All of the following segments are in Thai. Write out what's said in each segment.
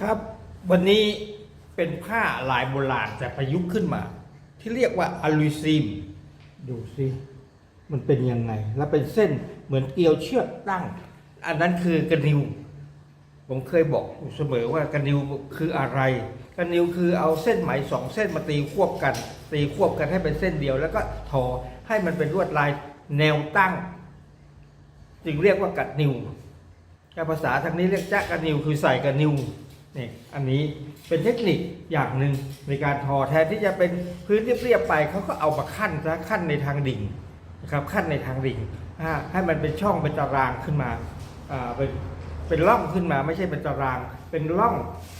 ครับ วันนี้เป็นผ้าลายโบราณแต่ประยุกต์ขึ้นมา ที่เรียกว่าอะลูซีมดูสิมันเป็นยังไง แล้วเป็นเส้นเหมือนเกลียวเชือกตั้ง อันนั้นคือกระนิว ผมเคยบอกอยู่เสมอว่ากระนิวคืออะไรกระนิวคือเอาเส้นไหมสองเส้นมาตีควบกัน ตีควบกันให้เป็นเส้นเดียว แล้วก็ทอให้มันเป็นลวดลายแนวตั้ง จึงเรียกว่ากัดนิวแต่ภาษาทางนี้เรียกจ๊ะกระนิวคือใส่กระนิว นี่อันนี้เป็นเทคนิคอย่างหนึ่งในการทอแทนที่จะเป็นพื้นเรียบๆไปเขาก็เอามาขั้นซะขั้นในทางดิ่งนะครับขั้นในทางดิ่งให้มันเป็นช่องเป็นตารางขึ้นมาเป็นเป็นร่องขึ้นมาไม่ใช่เป็นตารางเป็นร่อง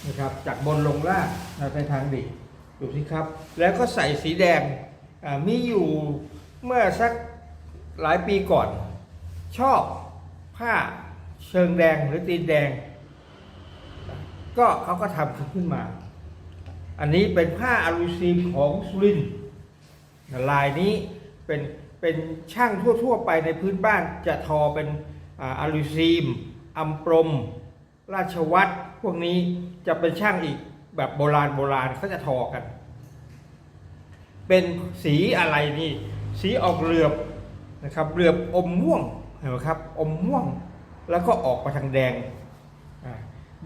นะครับจากบนลงล่างในทางดิ่งดูสิครับ แล้วก็ใส่สีแดงมีอยู่เมื่อสักหลายปีก่อน ชอบผ้าเชิงแดงหรือตีนแดง ก็เขาก็ทำขึ้นมา อันนี้เป็นผ้าอาลูซีมของสุรินลายนี้เป็นเป็นช่างทั่ว ๆ ไปในพื้นบ้านจะทอเป็นอาอาลูซีมอัมปรม ราชวัตรพวกนี้จะเป็นช่างอีกแบบโบราณโบราณเขาจะทอกัน เป็นสีอะไรนี่ สีออกเหลือบนะครับเหลือบอมม่วงเห็นไหมครับอมม่วง แล้วก็ออกมาทางแดง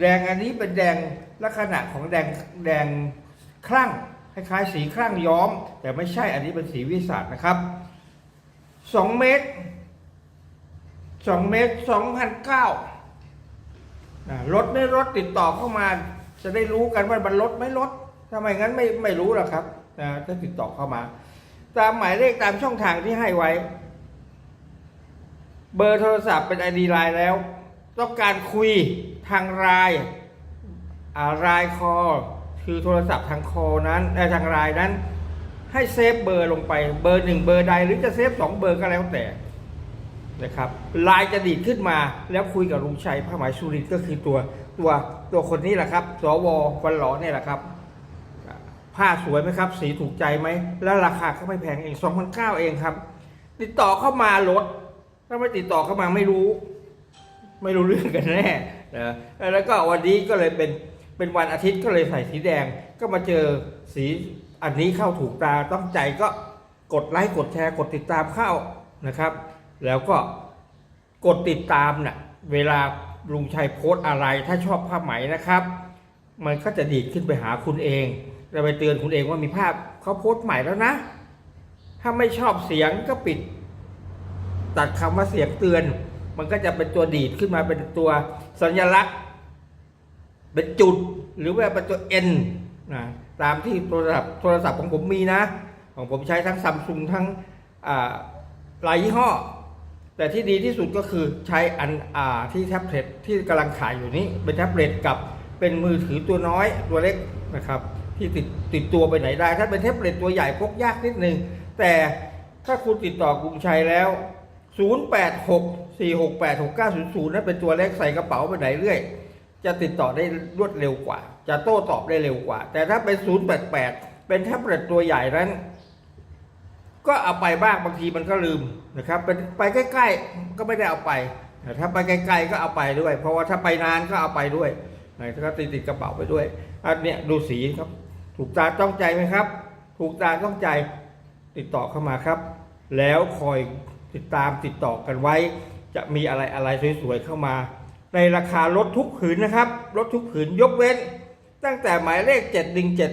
แดงอันนี้เป็นแดงลักษณะของแดงแดงคลั่งคล้ายๆสีคลั่งย้อม แต่ไม่ใช่อันนี้เป็นสีวิสาดนะครับสองเมตรสองเมตรสองพันเก้ารถไม่รถติดต่อเข้ามา จะได้รู้กันว่ามันลดไม่ลดทำไมงั้นไม่ไม่รู้หรอกครับนะถ้าติดต่อเข้ามา ตามหมายเลขตามช่องทางที่ให้ไว้ เบอร์โทรศัพท์เป็นไอดีไลน์แล้ว ต้องการคุยทางไลน์อ่ารายคอคือโทรศัพท์ทางคอนั้นเอ่อทางไลน์นั้น ให้เซฟเบอร์ลงไปเบอร์หนึ่งเบอร์ใดหรือจะเซฟสองเบอร์ก็แล้วแต่นะครับไลน์จะดีดขึ้นมาแล้วคุยกับลุงชัยผ้าหมายสุรินก็คือตัวตัวตัวคนนี้แหละครับ สววันหลอเนี่ยแหละครับ ผ้าสวยไหมครับ สีถูกใจไหม แล้วราคาก็ไม่แพงเอง2 0 0เองครับ ติดต่อเข้ามาลดถ้าไม่ติดต่อเข้ามาไม่รู้ ไม่รู้เรื่องกันแน่นะแล้วก็วันนี้ก็เลยเป็นเป็นวันอาทิตย์ก็เลยใส่สีแดง ก็มาเจอสีอันนี้เข้าถูกตาต้องใจก็กดไลค์กดแชร์กดติดตามเข้านะครับ แล้วก็กดติดตามน่ะเวลาลุงชัยโพสอะไรถ้าชอบผ้าไหมนะครับ มันก็จะดีดขึ้นไปหาคุณเองเราไปเตือนคุณเองว่ามีภาพเขาโพสใหม่แล้วนะ ถ้าไม่ชอบเสียงก็ปิด ตัดคำว่าเสียงเตือน มันก็จะเป็นตัวดีดขึ้นมาเป็นตัวสัญลักษณ์ เป็นจุดหรือว่าเป็นตัว N นะตามที่โทรศัพท์โทรศัพท์ของผมมีนะ ของผมใช้ทั้งซัมซุงทั้งหลายยี่ห้อ แต่ที่ดีที่สุดก็คือใช้อันอที่แท็บเล็ตที่กำลังขายอยู่นี้เป็นแท็บเล็ตกับเป็นมือถือตัวน้อยตัวเล็กนะครับ ที่ติดติดตัวไปไหนได้ ถ้าเป็นแท็บเล็ตตัวใหญ่พกยากนิดนึงแต่ถ้าคุณติดต่อกรุงชัยแล้ว 0864686900นั่นเป็นตัวเลขใส่กระเป๋าไปไหนเรื่อย จะติดต่อได้รวดเร็วกว่า จะโต้ตอบได้เร็วกว่า แต่ถ้าเป็น 088 เป็นแท็บเล็ตตัวใหญ่นั้น ก็เอาไปบ้างบางทีมันก็ลืมนะครับเป็นไปใกล้ ๆ ก็ไม่ได้เอาไปแต่ถ้าไปไกลๆก็เอาไปด้วย เพราะว่าถ้าไปนานก็เอาไปด้วยนะก็ติดติดกระเป๋าไปด้วยอันเนี้ยดูสีครับ ถูกตาต้องใจไหมครับ ถูกตาต้องใจติดต่อเข้ามาครับ แล้วคอย ติดตามติดต่อกันไว้ จะมีอะไรอะไรสวยๆเข้ามา ในราคาลดทุกผืนนะครับลดทุกผืนยกเว้น ตั้งแต่หมายเลขเจ็ดดึงเจ็ด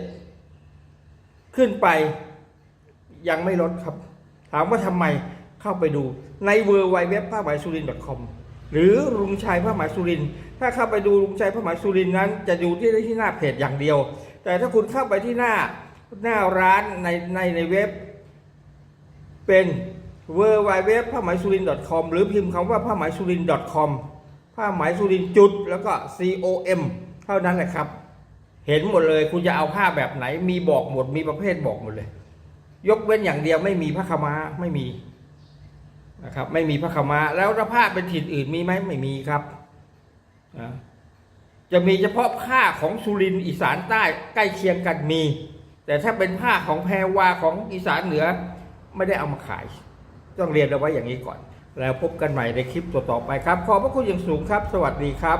ขึ้นไป ยังไม่ลดครับ ถามว่าทำไมเข้าไปดูในเวอร์ไวเว็บผ้าไหมสุริน .com หรือลุงชัยผ้าไหมสุริน ถ้าเข้าไปดูลุงชัยผ้าไหมสุรินนั้น จะอยู่ที่ที่หน้าเพจอย่างเดียว แต่ถ้าคุณเข้าไปที่หน้าหน้าร้านในในในเว็บ เป็น w w w ผ้าไหมสุริน .com หรือพิมพ์คำว่าผ้าไหมสุริน .com ผ้าไหมสุรินจุดแล้วก็ com เท่านั้นแหละครับ เห็นหมดเลยคุณจะเอาผ้าแบบไหน มีบอกหมดมีประเภทบอกหมดเลย ยกเว้นอย่างเดียวไม่มีพระขาวม้าไม่มีนะครับ ไม่มีพระขาวม้าแล้วถ้าผ้าเป็นถิ่นอื่นมีไหมไม่มีครับนะจะมีเฉพาะผ้าของสุรินอีสานใต้ใกล้เคียงกันมี แต่ถ้าเป็นผ้าของแพรวาของอีสานเหนือไม่ได้เอามาขาย ต้องเรียนเอาไว้อย่างนี้ก่อน แล้วพบกันใหม่ในคลิปต่อๆไปครับ ขอบพระคุณอย่างสูงครับ สวัสดีครับ